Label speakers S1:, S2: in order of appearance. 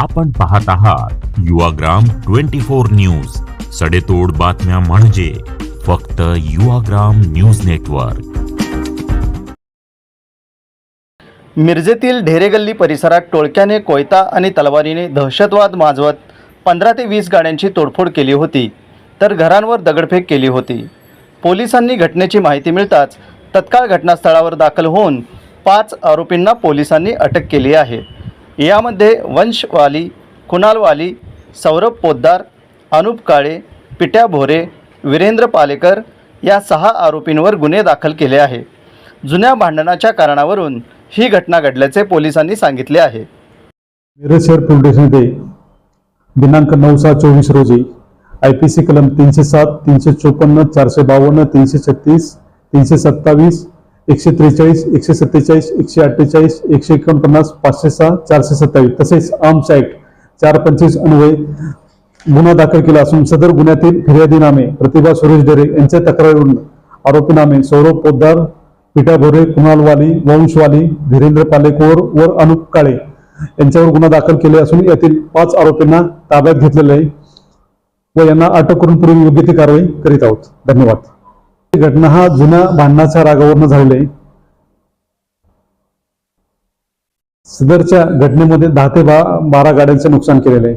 S1: आपण पाहत आहात युवाग्राम ट्वेंटी फोर न्यूज. सडेतोड बातम्या म्हणजे फक्त युवाग्राम न्यूज नेटवर्क.
S2: मिरजेतील ढेरेगल्ली परिसरात टोळक्याने कोयता आणि तलवारीने दहशतवाद माजवत पंधरा ते वीस गाड्यांची तोडफोड केली होती तर घरांवर दगडफेक केली होती. पोलिसांनी घटनेची माहिती मिळताच तत्काळ घटनास्थळावर दाखल होऊन पाच आरोपींना पोलिसांनी अटक केली आहे. यामध्ये वंशवाली कुणालवाली सौरभ पोद्दार अनुप काळे पिट्या भोरे वीरेंद्र पालेकर या सहा आरोपींवर गुन्हे दाखल केले आहे. जुन्या भांडणाच्या कारणावरून ही घटना घडल्याचे पोलिसांनी सांगितले आहे.
S3: मिरज शहर पोलीस दिनांक नऊ सहा चोवीस रोजी आय पी सी कलम तीनशे सात तीनशे चोपन्न चारशे बावन्न तीनशे छत्तीस तीनशे सत्तावीस एकशे त्रेचाळीस एकशे सत्तेचाळीस एकशे अठ्ठेचाळीस एकशे एकोणपन्नास पाचशे सहा चारशे सत्तावीस. तसेच आर्म्स ऍक्ट चार पंचवीस अन्वये गुन्हा दाखल केला असून सदर गुन्ह्यातील फिर्यादीनामे प्रतिभा सुरेश डेरे यांच्या तक्रारीवरून आरोपीनामे सौरभ पोद्दार पिठा भोरे कुणाल वाली वंशवाली धीरेंद्र पालेकोर व अनुप काळे यांच्यावर गुन्हा दाखल केले असून यातील पाच आरोपींना ताब्यात घेतलेले आहे व यांना अटक करून पुढील योग्य ती कारवाई करीत आहोत. धन्यवाद. घटना हा जुन्या भांडणाच्या रागावरनं झालेला आहे. सदरच्या घटनेमध्ये दहा ते बारा गाड्यांचे नुकसान केलेलं आहे.